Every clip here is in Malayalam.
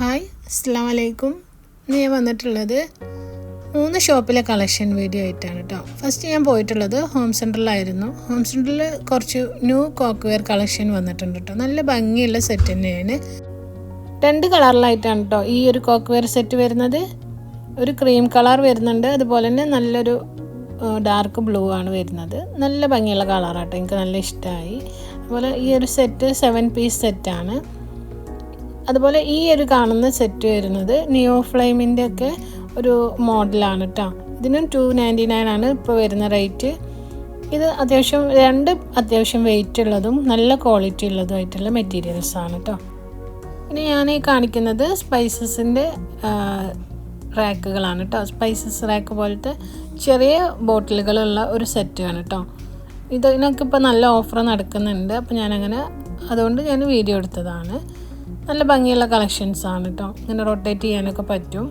ഹായ് അസ്സാം വലൈക്കും ഇന്ന് ഞാൻ വന്നിട്ടുള്ളത് മൂന്ന് ഷോപ്പിലെ കളക്ഷൻ വീഡിയോ ആയിട്ടാണ് കേട്ടോ ഫസ്റ്റ് ഞാൻ പോയിട്ടുള്ളത് ഹോം സെന്ററിലായിരുന്നു ഹോം സെന്ററിൽ കുറച്ച് ന്യൂ കോക്ക് വെയർ കളക്ഷൻ വന്നിട്ടുണ്ട് കേട്ടോ നല്ല ഭംഗിയുള്ള സെറ്റ് തന്നെയാണ്. രണ്ട് കളറിലായിട്ടാണ് കേട്ടോ ഈ ഒരു കോക്ക് വെയർ സെറ്റ് വരുന്നത്. ഒരു ക്രീം കളർ വരുന്നുണ്ട്. അതുപോലെ തന്നെ നല്ലൊരു ഡാർക്ക് ബ്ലൂ ആണ് വരുന്നത്. നല്ല ഭംഗിയുള്ള കളറാട്ടോ എനിക്ക് നല്ല ഇഷ്ടമായി അതുപോലെ ഈ ഒരു സെറ്റ് സെവൻ പീസ് സെറ്റാണ് അതുപോലെ ഈ ഒരു കാണുന്ന സെറ്റ് വരുന്നത് നിയോ ഫ്ലെയിമിന്റെ ഒക്കെ ഒരു മോഡലാണ് കേട്ടോ ഇതിനും ടു നയന്റി നയൻ ആണ് ഇപ്പോൾ വരുന്ന റേറ്റ് ഇത് അത്യാവശ്യം രണ്ട് അത്യാവശ്യം വെയിറ്റ് ഉള്ളതും നല്ല ക്വാളിറ്റി ഉള്ളതുമായിട്ടുള്ള മെറ്റീരിയൽസ് ആണ് കേട്ടോ പിന്നെ ഞാൻ ഈ കാണിക്കുന്നത് സ്പൈസസിന്റെ റാക്കുകളാണ് കേട്ടോ സ്പൈസസ് റാക്ക് പോലത്തെ ചെറിയ ബോട്ടിലുകളുള്ള ഒരു സെറ്റ് ആണ് കേട്ടോ ഇതിനൊക്കെ ഇപ്പോൾ നല്ല ഓഫർ നടക്കുന്നുണ്ട്. അപ്പോൾ ഞാനങ്ങനെ അതുകൊണ്ട് ഞാൻ വീഡിയോ എടുത്തതാണ്. നല്ല ഭംഗിയുള്ള കളക്ഷൻസ് ആണ് കേട്ടോ ഇങ്ങനെ റൊട്ടേറ്റ് ചെയ്യാനൊക്കെ പറ്റും.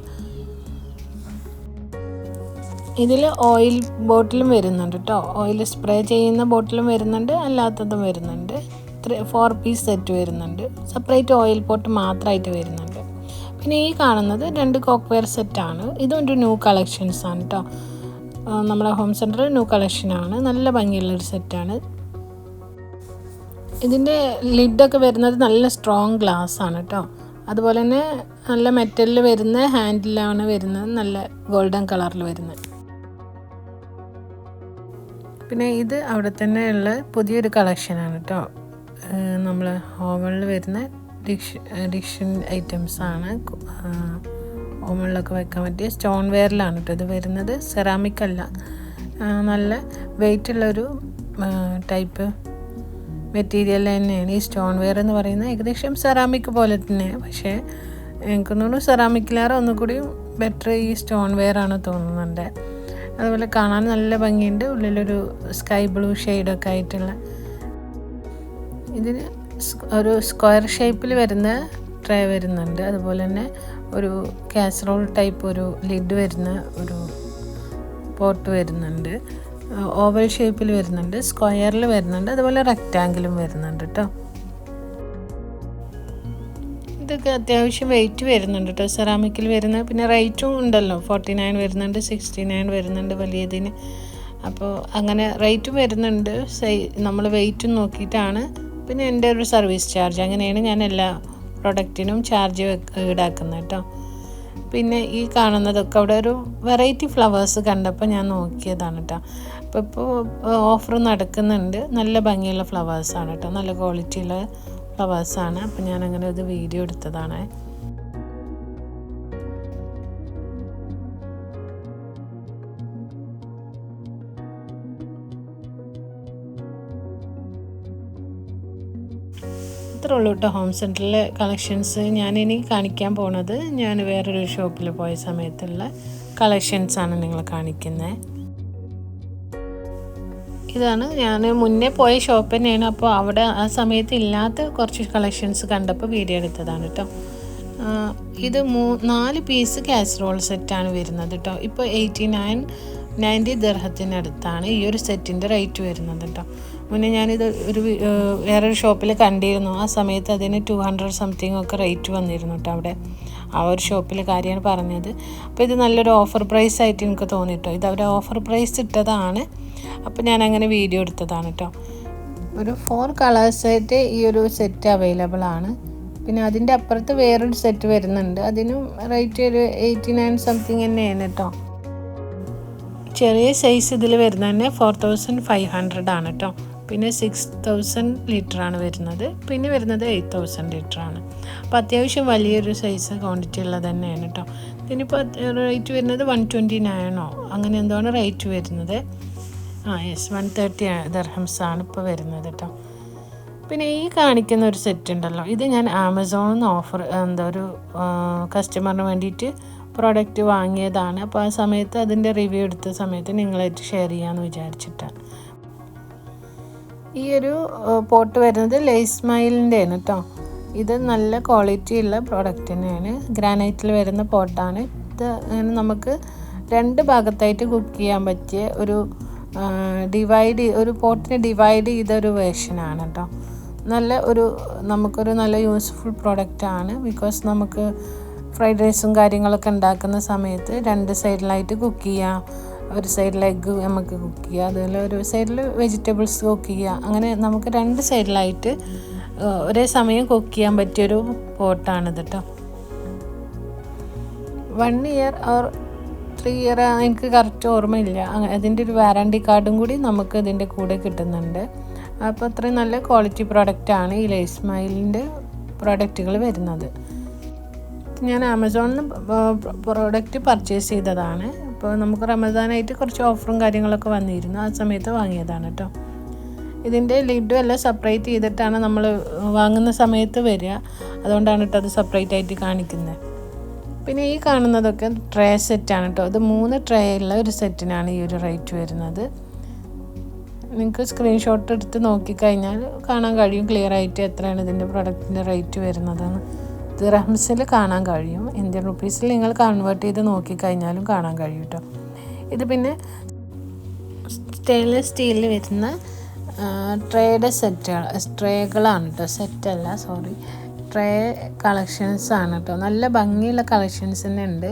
ഇതിൽ ഓയിൽ ബോട്ടിലും വരുന്നുണ്ട് കേട്ടോ ഓയിൽ സ്പ്രേ ചെയ്യുന്ന ബോട്ടിലും വരുന്നുണ്ട് അല്ലാത്തതും വരുന്നുണ്ട്. ത്രീ ഫോർ പീസ് സെറ്റ് വരുന്നുണ്ട്. സെപ്പറേറ്റ് ഓയിൽ പോട്ട് മാത്രമായിട്ട് വരുന്നുണ്ട്. പിന്നെ ഈ കാണുന്നത് രണ്ട് കോക്ക്വെയർ സെറ്റാണ് ഇതും ഒരു ന്യൂ കളക്ഷൻസ് ആണ് കേട്ടോ നമ്മുടെ ഹോം സെന്ററിൽ ന്യൂ കളക്ഷനാണ് നല്ല ഭംഗിയുള്ളൊരു സെറ്റാണ് ഇതിന്റെ ലിഡൊക്കെ വരുന്നത് നല്ല സ്ട്രോങ് ഗ്ലാസ് ആണ് കേട്ടോ അതുപോലെ തന്നെ നല്ല മെറ്റലിൽ വരുന്ന ഹാൻഡിലാണ് വരുന്നത് നല്ല ഗോൾഡൻ കളറിൽ വരുന്നത്. പിന്നെ ഇത് അവിടെ തന്നെ ഉള്ള പുതിയൊരു കളക്ഷനാണ് കേട്ടോ നമ്മൾ ഓവണിൽ വരുന്ന ഡിഷ് ഡിഷൻ ഐറ്റംസാണ് ആണ്. ഓവണിലൊക്കെ വെക്കാൻ പറ്റിയ സ്റ്റോൺ വെയറിലാണ് കേട്ടോ ഇത് വരുന്നത്. സെറാമിക് അല്ല. നല്ല വെയിറ്റ് ഉള്ളൊരു ടൈപ്പ് മെറ്റീരിയൽ തന്നെയാണ്. ഈ സ്റ്റോൺ വെയർ എന്ന് പറയുന്നത് ഏകദേശം സെറാമിക് പോലെ തന്നെ. പക്ഷേ എനിക്ക് തോന്നുന്നു ഒന്നും ഒന്നുകൂടി ബെറ്റർ ഈ സ്റ്റോൺ വെയർ ആണ് തോന്നുന്നുണ്ട്. അതുപോലെ കാണാൻ നല്ല ഭംഗിയുണ്ട്. ഉള്ളിലൊരു സ്കൈ ബ്ലൂ ഷെയ്ഡൊക്കെ ആയിട്ടുള്ള. ഇതിന് ഒരു സ്ക്വയർ ഷേപ്പിൽ വരുന്ന ട്രേ വരുന്നുണ്ട്. അതുപോലെ തന്നെ ഒരു കാസറോൾ ടൈപ്പ് ഒരു ലിഡ് വരുന്ന ഒരു പോട്ട് വരുന്നുണ്ട്. ഓവൽ ഷേപ്പിൽ വരുന്നുണ്ട് സ്ക്വയറിൽ വരുന്നുണ്ട് അതുപോലെ റെക്റ്റാങ്കിളും വരുന്നുണ്ട് കേട്ടോ ഇതൊക്കെ അത്യാവശ്യം വെയിറ്റ് വരുന്നുണ്ട് കേട്ടോ സെറാമിക്കിൽ വരുന്ന പിന്നെ റേറ്റും ഉണ്ടല്ലോ ഫോർട്ടി നയൻ വരുന്നുണ്ട് സിക്സ്റ്റി നയൻ വരുന്നുണ്ട് വലിയതിന്. അപ്പോൾ അങ്ങനെ റേറ്റും വരുന്നുണ്ട് സൈ നമ്മൾ വെയിറ്റും നോക്കിയിട്ടാണ്. പിന്നെ എന്റെ ഒരു സർവീസ് ചാർജ് അങ്ങനെയാണ് ഞാൻ എല്ലാ പ്രൊഡക്റ്റിനും ചാർജ് ഈടാക്കുന്നത് കേട്ടോ പിന്നെ ഈ കാണുന്നതൊക്കെ അവിടെ ഒരു വെറൈറ്റി ഫ്ലവേഴ്സ് കണ്ടപ്പോൾ ഞാൻ നോക്കിയതാണ് കേട്ടോ അപ്പോൾ ഇപ്പോൾ ഓഫർ നടക്കുന്നുണ്ട്. നല്ല ഭംഗിയുള്ള ഫ്ലവേഴ്സാണ് കേട്ടോ നല്ല ക്വാളിറ്റിയുള്ള ഫ്ലവേഴ്സാണ് അപ്പോൾ ഞാൻ അങ്ങനെ ഒരു വീഡിയോ എടുത്തതാണ്. ഇത്രേ ഉള്ളൂ കേട്ടോ ഹോം സെന്ററിലെ കളക്ഷൻസ് ഞാൻ ഇനി കാണിക്കാൻ പോണത് ഞാൻ വേറൊരു ഷോപ്പിൽ പോയ സമയത്തുള്ള കളക്ഷൻസ് ആണ് നിങ്ങൾ കാണിക്കുന്നത് ഇതാണ് ഞാൻ മുന്നേ പോയ ഷോപ്പ് തന്നെയാണ്. അപ്പോൾ അവിടെ ആ സമയത്ത് ഇല്ലാത്ത കുറച്ച് കളക്ഷൻസ് കണ്ടപ്പോൾ വീഡിയോ എടുത്തതാണ് കേട്ടോ. ഇത് മൂ നാല് പീസ് കാസറോൾ സെറ്റാണ് വരുന്നത് കേട്ടോ. ഇപ്പോൾ എയ്റ്റി നയൻ നയന്റി ദർഹത്തിനടുത്താണ് ഈ ഒരു സെറ്റിന്റെ റേറ്റ് വരുന്നത് കേട്ടോ. മുന്നേ ഞാനിത് ഒരു വേറൊരു ഷോപ്പിൽ കണ്ടിരുന്നു. ആ സമയത്ത് അതിന് ടു ഹൺഡ്രഡ് സംതിങ് ഒക്കെ റേറ്റ് വന്നിരുന്നു കേട്ടോ അവിടെ. ആ ഒരു ഷോപ്പിലെ കാര്യമാണ് പറഞ്ഞത്. അപ്പോൾ ഇത് നല്ലൊരു ഓഫർ പ്രൈസ് ആയിട്ട് എനിക്ക് തോന്നി കേട്ടോ. ഇത് അവർ ഓഫർ പ്രൈസ് ഇട്ടതാണ്. അപ്പോൾ ഞാൻ അങ്ങനെ വീഡിയോ എടുത്തതാണ് കേട്ടോ. ഒരു ഫോർ കളേഴ്സായിട്ട് ഈ ഒരു സെറ്റ് അവൈലബിൾ ആണ്. പിന്നെ അതിന്റെ അപ്പുറത്ത് വേറൊരു സെറ്റ് വരുന്നുണ്ട്. അതിനും റേറ്റ് ഒരു എയ്റ്റി നയൻ സംതിങ് തന്നെയാണ് കേട്ടോ. ചെറിയ സൈസ് ഇതിൽ വരുന്നത് തന്നെ ഫോർ തൗസൻഡ് ഫൈവ് ഹൺഡ്രഡ് ആണ് കേട്ടോ പിന്നെ സിക്സ് തൗസൻഡ് ലിറ്റർ ആണ് വരുന്നത്. പിന്നെ വരുന്നത് എയ്റ്റ് തൗസൻഡ് ലിറ്റർ ആണ്. അപ്പോൾ അത്യാവശ്യം വലിയൊരു സൈസ് ക്വാണ്ടിറ്റി ഉള്ളത് തന്നെയാണ് കേട്ടോ ഇതിനിപ്പോൾ റേറ്റ് വരുന്നത് വൺ ട്വന്റി നയനോ അങ്ങനെ എന്തോണ് റേറ്റ് വരുന്നത്? ആ യെസ് വൺ തേർട്ടി ദർഹംസ് ആണ് ഇപ്പോൾ വരുന്നത് കേട്ടോ പിന്നെ ഈ കാണിക്കുന്ന ഒരു സെറ്റ് ഉണ്ടല്ലോ. ഇത് ഞാൻ ആമസോണിൽ നിന്ന് ഓഫർ എന്താ ഒരു കസ്റ്റമറിന് വേണ്ടിയിട്ട് പ്രോഡക്റ്റ് വാങ്ങിയതാണ്. അപ്പോൾ ആ സമയത്ത് അതിന്റെ റിവ്യൂ എടുത്ത സമയത്ത് നിങ്ങളായിട്ട് ഷെയർ ചെയ്യാമെന്ന് വിചാരിച്ചിട്ടാണ് ഈ ഒരു പോട്ട് വരുന്നത് ലേസ് മൈലിന്റെ ആണ് കേട്ടോ ഇത് നല്ല ക്വാളിറ്റി ഉള്ള പ്രോഡക്റ്റ് തന്നെയാണ്. ഗ്രാനൈറ്റിൽ വരുന്ന പോട്ടാണ് ഇത് നമുക്ക് രണ്ട് ഭാഗത്തായിട്ട് കുക്ക് ചെയ്യാൻ പറ്റിയ ഒരു ഡിവൈഡ് ഒരു പോട്ടിനെ ഡിവൈഡ് ചെയ്ത ഒരു വേർഷനാണ് കേട്ടോ നല്ല ഒരു നമുക്കൊരു നല്ല യൂസ്ഫുൾ പ്രോഡക്റ്റാണ് ബിക്കോസ് നമുക്ക് ഫ്രൈഡ് റൈസും കാര്യങ്ങളൊക്കെ ഉണ്ടാക്കുന്ന സമയത്ത് രണ്ട് സൈഡിലായിട്ട് കുക്ക് ചെയ്യാം. ഒരു സൈഡിൽ എഗ്ഗ് നമുക്ക് കുക്ക് ചെയ്യാം. അതുപോലെ ഒരു സൈഡിൽ വെജിറ്റബിൾസ് കുക്ക് ചെയ്യാം. അങ്ങനെ നമുക്ക് രണ്ട് സൈഡിലായിട്ട് ഒരേ സമയം കുക്ക് ചെയ്യാൻ പറ്റിയൊരു പോട്ടാണിത് കേട്ടോ one year or three year എനിക്ക് കറക്റ്റ് ഓർമ്മയില്ല. അതിന്റെ ഒരു വാറണ്ടി കാർഡും കൂടി നമുക്ക് ഇതിന്റെ കൂടെ കിട്ടുന്നുണ്ട്. അപ്പോൾ അത്രയും നല്ല ക്വാളിറ്റി പ്രോഡക്റ്റാണ് ഈ ലൈസ്മൈലിന്റെ സ്മൈലിന്റെ പ്രോഡക്റ്റുകൾ വരുന്നത്. ഞാൻ ആമസോണിൽ പ്രോഡക്റ്റ് പർച്ചേസ് ചെയ്തതാണ്. അപ്പോൾ നമുക്ക് റമദാനായിട്ട് കുറച്ച് ഓഫറും കാര്യങ്ങളൊക്കെ വന്നിരുന്നു. ആ സമയത്ത് വാങ്ങിയതാണ് കേട്ടോ ഇതിന്റെ ലിഡും എല്ലാം സെപ്പറേറ്റ് ചെയ്തിട്ടാണ് നമ്മൾ വാങ്ങുന്ന സമയത്ത് വരിക. അതുകൊണ്ടാണ് കേട്ടോ അത് സെപ്പറേറ്റ് ആയിട്ട് കാണിക്കുന്നത് പിന്നെ ഈ കാണുന്നതൊക്കെ ട്രേ സെറ്റാണ് കേട്ടോ അത് മൂന്ന് ട്രേ ഉള്ള ഒരു സെറ്റിനാണ് ഈ ഒരു റേറ്റ് വരുന്നത്. നിങ്ങൾക്ക് സ്ക്രീൻഷോട്ട് എടുത്ത് നോക്കിക്കഴിഞ്ഞാൽ കാണാൻ കഴിയും. ക്ലിയർ ആയിട്ട് എത്രയാണ് ഇതിന്റെ പ്രൊഡക്റ്റിന്റെ റേറ്റ് വരുന്നതെന്ന്. ദിറഹംസിൽ കാണാൻ കഴിയും. ഇന്ത്യൻ റുപ്പീസിൽ നിങ്ങൾ കൺവേർട്ട് ചെയ്ത് നോക്കിക്കഴിഞ്ഞാലും കാണാൻ കഴിയും കേട്ടോ ഇത് പിന്നെ സ്റ്റെയിൻലെസ് സ്റ്റീലിൽ വരുന്ന ട്രേയുടെ സെറ്റുകൾ ട്രേകളാണ് കേട്ടോ സെറ്റല്ല സോറി ട്രേ കളക്ഷൻസ് ആണ് കേട്ടോ നല്ല ഭംഗിയുള്ള കളക്ഷൻസ് തന്നെ ഉണ്ട്.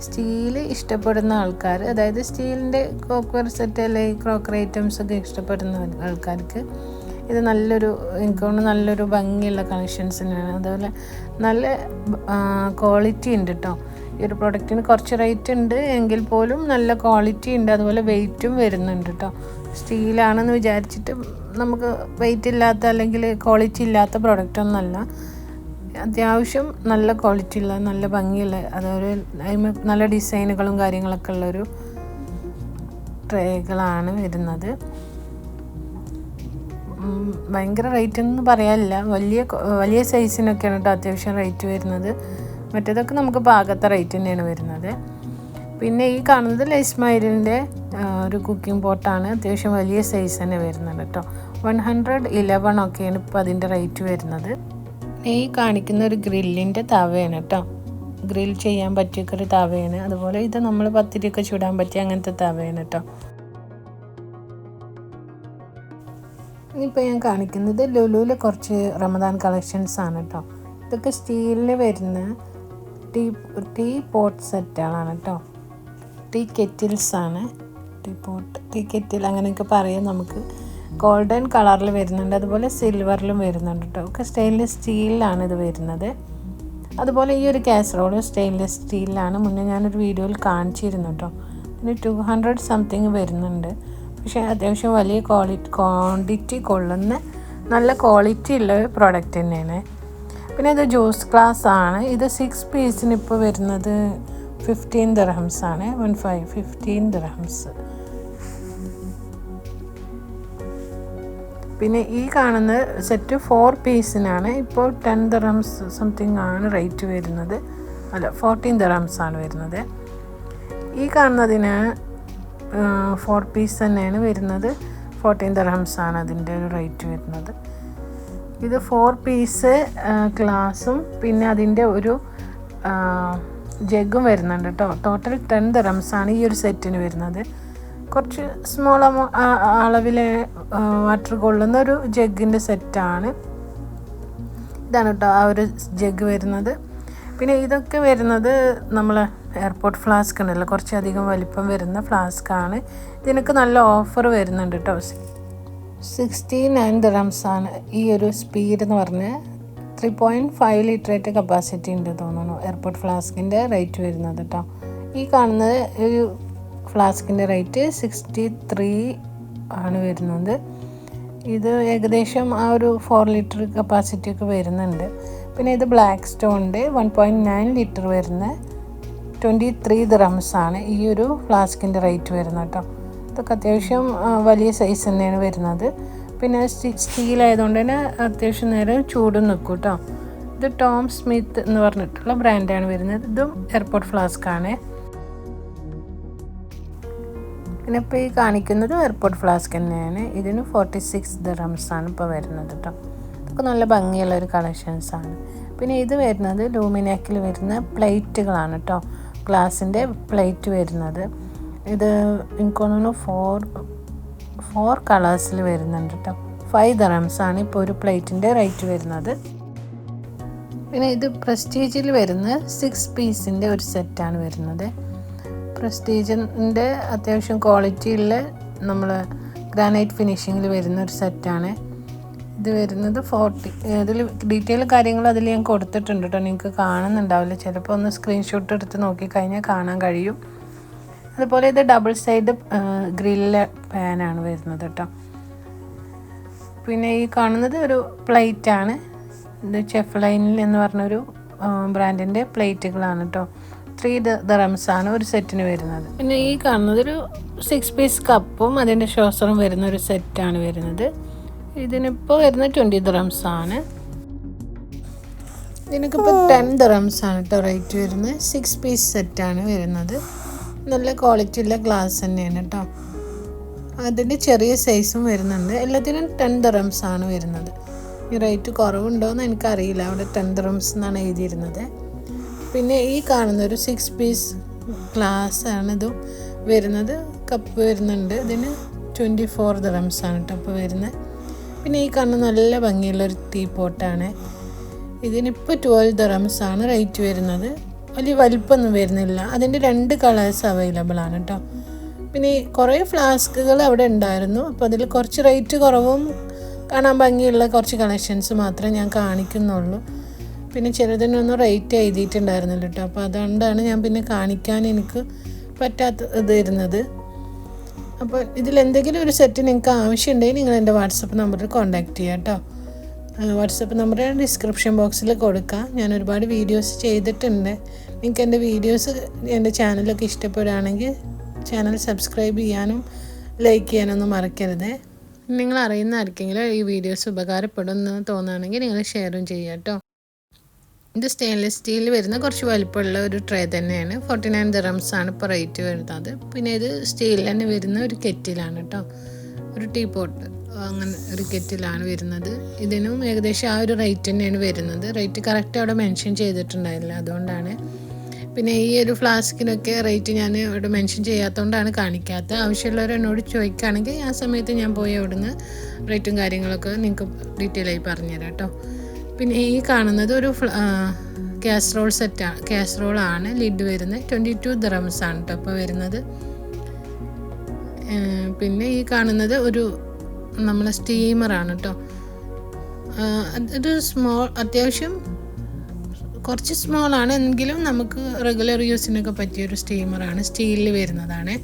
സ്റ്റീൽ ഇഷ്ടപ്പെടുന്ന ആൾക്കാർ അതായത് സ്റ്റീലിന്റെ കോക്വർ സെറ്റ് അല്ലെങ്കിൽ ക്രോക്കറി ഐറ്റംസ് ഒക്കെ ഇഷ്ടപ്പെടുന്ന ആൾക്കാർക്ക് ഇത് നല്ലൊരു എനിക്കൊണ്ട് നല്ലൊരു ഭംഗിയുള്ള കളക്ഷൻസ് തന്നെയാണ്. അതുപോലെ നല്ല ക്വാളിറ്റി ഉണ്ട് കേട്ടോ ഈ ഒരു പ്രൊഡക്റ്റിന് കുറച്ച് റേറ്റ് ഉണ്ട് എങ്കിൽ പോലും നല്ല ക്വാളിറ്റി ഉണ്ട്. അതുപോലെ വെയിറ്റും വരുന്നുണ്ട് കേട്ടോ സ്റ്റീലാണെന്ന് വിചാരിച്ചിട്ട് നമുക്ക് വെയിറ്റ് ഇല്ലാത്ത അല്ലെങ്കിൽ ക്വാളിറ്റി ഇല്ലാത്ത പ്രൊഡക്റ്റൊന്നുമല്ല അത്യാവശ്യം നല്ല ക്വാളിറ്റി ഉള്ള നല്ല ഭംഗിയുള്ള അതൊരു നല്ല ഡിസൈനുകളും കാര്യങ്ങളൊക്കെ ഉള്ളൊരു ട്രേകളാണ് വരുന്നത്. ഭയങ്കര റേറ്റ് ഒന്നും പറയാനില്ല. വലിയ വലിയ സൈസിനൊക്കെയാണ് കേട്ടോ അത്യാവശ്യം റേറ്റ് വരുന്നത്. മറ്റേതൊക്കെ നമുക്ക് പാകത്തെ റേറ്റ് തന്നെയാണ് വരുന്നത്. പിന്നെ ഈ കാണുന്നത് ലൈസ്മൈലിന്റെ ഒരു കുക്കിംഗ് പോട്ടാണ് അത്യാവശ്യം വലിയ സൈസ് തന്നെ വരുന്നത് കേട്ടോ വൺ ഹൺഡ്രഡ് ഇലവൺ ഒക്കെയാണ് ഇപ്പോൾ അതിന്റെ റേറ്റ് വരുന്നത്. ഈ കാണിക്കുന്ന ഒരു ഗ്രില്ലിന്റെ തവയാണ് കേട്ടോ ഗ്രിൽ ചെയ്യാൻ പറ്റിയൊക്കെ ഒരു തവയാണ്. അതുപോലെ ഇത് നമ്മൾ പത്തിരിയൊക്കെ ചൂടാൻ പറ്റിയ അങ്ങനത്തെ തവയാണ് കേട്ടോ ഇനിയിപ്പോൾ ഞാൻ കാണിക്കുന്നത് ലുലുവിലെ കുറച്ച് റമദാൻ കളക്ഷൻസ് ആണ് കേട്ടോ ഇതൊക്കെ സ്റ്റീലിൽ വരുന്ന ടീ ടീ പോട്ട് സെറ്റുകളാണ് കേട്ടോ ടീ കെറ്റിൽസ് ആണ്. ടീ പോട്ട് ടീ കെറ്റിൽ അങ്ങനെയൊക്കെ പറയാം നമുക്ക്. ഗോൾഡൻ കളറിൽ വരുന്നുണ്ട്. അതുപോലെ സിൽവറിലും വരുന്നുണ്ട് കേട്ടോ ഒക്കെ സ്റ്റെയിൻലെസ് സ്റ്റീലിലാണ് ഇത് വരുന്നത്. അതുപോലെ ഈ ഒരു കാസറോൾ സ്റ്റെയിൻലെസ് സ്റ്റീലിലാണ് മുന്നേ ഞാനൊരു വീഡിയോയിൽ കാണിച്ചിരുന്നു കേട്ടോ പിന്നെ ടു ഹൺഡ്രഡ് സംതിങ് വരുന്നുണ്ട്. പക്ഷേ അത്യാവശ്യം വലിയ ക്വാളിറ്റി ക്വാണ്ടിറ്റി കൊള്ളുന്ന നല്ല ക്വാളിറ്റി ഉള്ള പ്രോഡക്റ്റ് തന്നെയാണ്. പിന്നെ ഇത് ജ്യൂസ് ഗ്ലാസ് ആണ്. ഇത് സിക്സ് പീസിന് ഇപ്പോൾ വരുന്നത് ഫിഫ്റ്റീൻ ദർഹംസ് ആണ്. വൺ ഫൈവ് ഫിഫ്റ്റീൻ ദർഹംസ് പിന്നെ ഈ കാണുന്ന സെറ്റ് ഫോർ പീസിനാണ് ഇപ്പോൾ ടെൻ ദറംസ് സംതിങ് ആണ് റേറ്റ് വരുന്നത്. അല്ല ഫോർട്ടീൻ ദറംസ് ആണ് വരുന്നത്. ഈ കാണുന്നതിന് ഫോർ പീസ് തന്നെയാണ് വരുന്നത്. ഫോർട്ടീൻ ദറംസ് ആണ് അതിന്റെ ഒരു റേറ്റ് വരുന്നത്. ഇത് ഫോർ പീസ് ഗ്ലാസും പിന്നെ അതിന്റെ ഒരു ജഗ്ഗും വരുന്നുണ്ട് കേട്ടോ ടോട്ടൽ ടെൻ ദറംസ് ആണ് ഈ ഒരു സെറ്റിന് വരുന്നത്. കുറച്ച് സ്മോൾ അളവിൽ വാട്ടർ കൊള്ളുന്ന ഒരു ജഗ്ഗിന്റെ സെറ്റാണ് ഇതാണ് കേട്ടോ ആ ഒരു ജഗ് വരുന്നത്. പിന്നെ ഇതൊക്കെ വരുന്നത് നമ്മൾ എയർപോർട്ട് ഫ്ലാസ്ക് ഉണ്ടല്ലോ കുറച്ചധികം വലിപ്പം വരുന്ന ഫ്ലാസ്ക് ആണ് ഇതിനൊക്കെ നല്ല ഓഫർ വരുന്നുണ്ട് കേട്ടോ സിക്സ്റ്റി നയൻ ദറംസ് ആണ് ഈ ഒരു സ്പീഡ് എന്ന് പറഞ്ഞ്. ത്രീ പോയിന്റ് ഫൈവ് ലിറ്ററേറ്റ് കപ്പാസിറ്റി ഉണ്ട് തോന്നുന്നു എയർപോർട്ട് ഫ്ലാസ്കിന്റെ റേറ്റ് വരുന്നത് കേട്ടോ ഈ കാണുന്നത് ഒരു ഫ്ലാസ്കിന്റെ റേറ്റ് സിക്സ്റ്റി ത്രീ ആണ് വരുന്നത്. ഇത് ഏകദേശം ആ ഒരു ഫോർ ലിറ്റർ കപ്പാസിറ്റി ഒക്കെ വരുന്നുണ്ട്. പിന്നെ ഇത് ബ്ലാക്ക് സ്റ്റോണിന്റെ വൺ പോയിന്റ് നയൻ ലിറ്റർ വരുന്ന ട്വന്റി ത്രീ ആണ് ഈ ഒരു ഫ്ലാസ്കിന്റെ റേറ്റ് വരുന്നത് കേട്ടോ ഇതൊക്കെ അത്യാവശ്യം വലിയ സൈസ് തന്നെയാണ് വരുന്നത്. പിന്നെ സ്റ്റീൽ ആയതുകൊണ്ട് തന്നെ അത്യാവശ്യം നേരം ചൂട് നിൽക്കും കേട്ടോ ഇത് ടോം സ്മിത്ത് എന്ന് പറഞ്ഞിട്ടുള്ള ബ്രാൻഡാണ് വരുന്നത്. ഇതും എയർപോർട്ട് ഫ്ലാസ്ക് ആണ്. പിന്നെ ഇപ്പോൾ ഈ കാണിക്കുന്നത് എയർപോർട്ട് ഫ്ലാസ്ക് തന്നെയാണ്. ഇതിന് ഫോർട്ടി സിക്സ് ആണ് ഇപ്പോൾ വരുന്നത് കേട്ടോ ഇതൊക്കെ നല്ല ഭംഗിയുള്ള ഒരു കളക്ഷൻസാണ് പിന്നെ ഇത് വരുന്നത് ലൂമിനാക്കിൽ വരുന്ന പ്ലേറ്റുകളാണ് കേട്ടോ ഗ്ലാസിന്റെ പ്ലേറ്റ് വരുന്നത്. ഇത് എനിക്ക് തോന്നുന്നു ഫോർ ഫോർ കളേഴ്സിൽ വരുന്നുണ്ട് കേട്ടോ ഫൈവ് ദറംസ് ആണ് ഇപ്പോൾ ഒരു പ്ലേറ്റിന്റെ റേറ്റ് വരുന്നത്. പിന്നെ ഇത് പ്രസ്റ്റീജിൽ വരുന്ന സിക്സ് പീസിന്റെ ഒരു സെറ്റാണ് വരുന്നത്. പ്രസ്റ്റീജിന്റെ അത്യാവശ്യം ക്വാളിറ്റിയുള്ള നമ്മൾ ഗ്രാനൈറ്റ് ഫിനിഷിങ്ങിൽ വരുന്ന ഒരു സെറ്റാണ്. ഇത് വരുന്നത് ഫോർട്ടി ഇതിൽ ഡീറ്റെയിൽ കാര്യങ്ങൾ അതിൽ ഞാൻ കൊടുത്തിട്ടുണ്ട് കേട്ടോ നിങ്ങൾക്ക് കാണുന്നുണ്ടാവില്ല. ചിലപ്പോൾ ഒന്ന് സ്ക്രീൻഷോട്ട് എടുത്ത് നോക്കിക്കഴിഞ്ഞാൽ കാണാൻ കഴിയും. അതുപോലെ ഇത് ഡബിൾ സൈഡ് ഗ്രില്ല് പാനാണ് വരുന്നത് കേട്ടോ പിന്നെ ഈ കാണുന്നത് ഒരു പ്ലേറ്റാണ് ഇത് ചെഫ് ലൈനിൽ എന്ന് പറഞ്ഞൊരു ബ്രാൻഡിന്റെ പ്ലേറ്റുകളാണ് കേട്ടോ ത്രീ ദറംസ് ആണ് ഒരു സെറ്റിന് വരുന്നത്. പിന്നെ ഈ കാണുന്നത് ഒരു സിക്സ് പീസ് കപ്പും അതിന്റെ ഷോസറും വരുന്ന ഒരു സെറ്റാണ് വരുന്നത്. ഇതിനിപ്പോൾ വരുന്നത് ട്വന്റി ദ്രംസ് ആണ്. ഇതിനൊക്കെ ഇപ്പോൾ ടെൻ ദ്രംസ് ആണ് കേട്ടോ റേറ്റ് വരുന്നത്. സിക്സ് പീസ് സെറ്റാണ് വരുന്നത്. നല്ല ക്വാളിറ്റി ഉള്ള ഗ്ലാസ് തന്നെയാണ് കേട്ടോ അതിന്റെ ചെറിയ സൈസും വരുന്നുണ്ട്. എല്ലാത്തിനും ടെൻ ദ്രംസ് ആണ് വരുന്നത്. ഈ റേറ്റ് കുറവുണ്ടോയെന്ന് എനിക്കറിയില്ല. അവിടെ ടെൻ ദ്രംസ് എന്നാണ് എഴുതിയിരുന്നത്. പിന്നെ ഈ കാണുന്ന ഒരു സിക്സ് പീസ് ഗ്ലാസ് ആണ് ഇതും വരുന്നത്. കപ്പ് വരുന്നുണ്ട്. ഇതിന് ട്വന്റി ഫോർ ദ്രംസ് ആണ് കേട്ടോ ഇപ്പോൾ വരുന്നത്. പിന്നെ ഈ കാണുന്ന നല്ല ഭംഗിയുള്ളൊരു ടീ പോട്ടാണ് ഇതിനിപ്പോൾ ട്വൽവ് ദറംസ് ആണ് റേറ്റ് വരുന്നത്. വലിയ വലിപ്പമൊന്നും വരുന്നില്ല. അതിന്റെ രണ്ട് കളേഴ്സ് അവൈലബിൾ ആണ് കേട്ടോ പിന്നെ കുറേ ഫ്ലാസ്കുകൾ അവിടെ ഉണ്ടായിരുന്നു. അപ്പോൾ അതിൽ കുറച്ച് റേറ്റ് കുറവും കാണാൻ ഭംഗിയുള്ള കുറച്ച് കളക്ഷൻസ് മാത്രമേ ഞാൻ കാണിക്കുന്നുള്ളൂ. പിന്നെ ചിലതിനൊന്നും റേറ്റ് എഴുതിയിട്ടുണ്ടായിരുന്നില്ല കേട്ടോ അപ്പോൾ അതുകൊണ്ടാണ് ഞാൻ പിന്നെ കാണിക്കാൻ എനിക്ക് പറ്റാത്ത ഇത് ഇരുന്നത് അപ്പോൾ ഇതിലെന്തെങ്കിലും ഒരു സെറ്റ് നിങ്ങൾക്ക് ആവശ്യമുണ്ടെങ്കിൽ നിങ്ങൾ എന്റെ വാട്സപ്പ് നമ്പറിൽ കോൺടാക്റ്റ് ചെയ്യാം കേട്ടോ വാട്സപ്പ് നമ്പർ ഡിസ്ക്രിപ്ഷൻ ബോക്സിൽ കൊടുക്കാം. ഞാൻ ഒരുപാട് വീഡിയോസ് ചെയ്തിട്ടുണ്ട്. നിങ്ങൾക്ക് എന്റെ വീഡിയോസ് എന്റെ ചാനലൊക്കെ ഇഷ്ടപ്പെടുകയാണെങ്കിൽ ചാനൽ സബ്സ്ക്രൈബ് ചെയ്യാനും ലൈക്ക് ചെയ്യാനൊന്നും മറക്കരുത്. നിങ്ങൾ അറിയുന്ന ആർക്കെങ്കിലും ഈ വീഡിയോസ് ഉപകാരപ്പെടുമെന്ന് തോന്നുകയാണെങ്കിൽ നിങ്ങൾ ഷെയറും ചെയ്യാം കേട്ടോ ഇത് സ്റ്റെയിൻലെസ് സ്റ്റീൽ വരുന്ന കുറച്ച് വലിപ്പമുള്ള ഒരു ട്രേ തന്നെയാണ്. ഫോർട്ടി നയൻ ദിറംസ് ആണ് ഇപ്പോൾ റേറ്റ് വരുന്നത്. പിന്നെ ഇത് സ്റ്റീലിൽ തന്നെ വരുന്ന ഒരു കെറ്റിലാണ് കേട്ടോ ഒരു ടീ പോട്ട് അങ്ങനെ ഒരു കെറ്റിലാണ് വരുന്നത്. ഇതിനും ഏകദേശം ആ ഒരു റേറ്റ് തന്നെയാണ് വരുന്നത്. റേറ്റ് കറക്റ്റ് അവിടെ മെൻഷൻ ചെയ്തിട്ടുണ്ടായില്ല അതുകൊണ്ടാണ്. പിന്നെ ഈ ഒരു ഫ്ലാസ്കിനൊക്കെ റേറ്റ് ഞാൻ ഇവിടെ മെൻഷൻ ചെയ്യാത്തതുകൊണ്ടാണ് കാണിക്കാത്തത്. ആവശ്യമുള്ളവർ എന്നോട് ചോദിക്കുകയാണെങ്കിൽ ആ സമയത്ത് ഞാൻ പോയി അവിടുന്ന് റേറ്റും കാര്യങ്ങളൊക്കെ നിങ്ങൾക്ക് ഡീറ്റെയിൽ ആയി പറഞ്ഞുതരാം കേട്ടോ പിന്നെ ഈ കാണുന്നത് ഒരു കാസറോൾ സെറ്റാണ് കാസറോളാണ് ലിഡ് വരുന്നത്. ട്വന്റി ടു ദ്രംസ് ആണ് കേട്ടോ ഇപ്പോൾ വരുന്നത്. പിന്നെ ഈ കാണുന്നത് ഒരു നമ്മളെ സ്റ്റീമറാണ് കേട്ടോ ഇത് സ്മോൾ അത്യാവശ്യം കുറച്ച് സ്മോൾ ആണ്. എങ്കിലും നമുക്ക് റെഗുലർ യൂസിനൊക്കെ പറ്റിയൊരു സ്റ്റീമറാണ് സ്റ്റീലിൽ വരുന്നതാണ്.